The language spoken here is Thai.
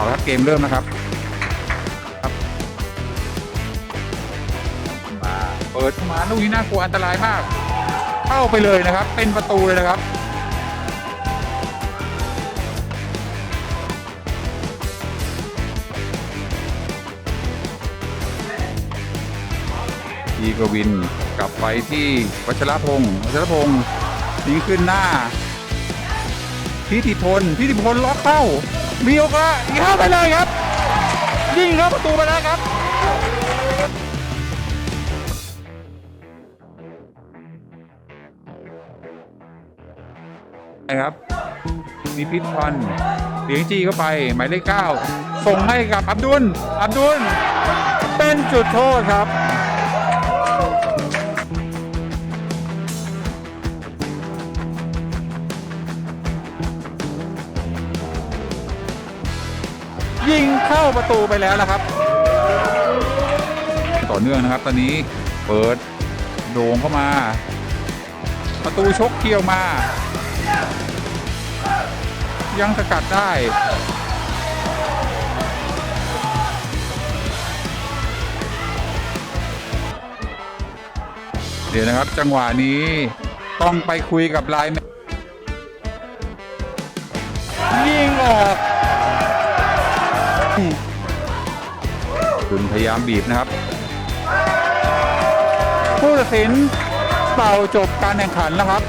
เราทัดเกมเริ่มนะครับครับมาเปิดเข้ามาลูกนี้น่ากลัวอันตรายมาก เข้าไปเลยนะครับ เป็นประตูเลยนะครับอีกวินกลับไปที่วัชรพงศ์วัชรพงศ์ยิงขึ้นหน้าพิธิพลพิธิพลล็อกเข้า มีโอกาสยิงเข้าไปเลยครับ ยิงเข้าประตูไปแล้วครับนะครับ มีพิษพันเลี้ยงจีเข้าไป หมายเลขเก้าส่งให้กับอับดุล อับดุล เป็นจุดโทษครับ ยิงเข้าประตูไปแล้วนะครับ ต่อเนื่องนะครับตอนนี้เปิดโด่งเข้ามา ประตูชกเกี่ยวมา ยังสกัดได้เดี๋ยวนะครับจังหวะนี้ต้องไปคุยกับไลน์แม คุณพยายามบีบนะครับ ผู้ตัดสินเป่าจบการแข่งขันแล้วครับ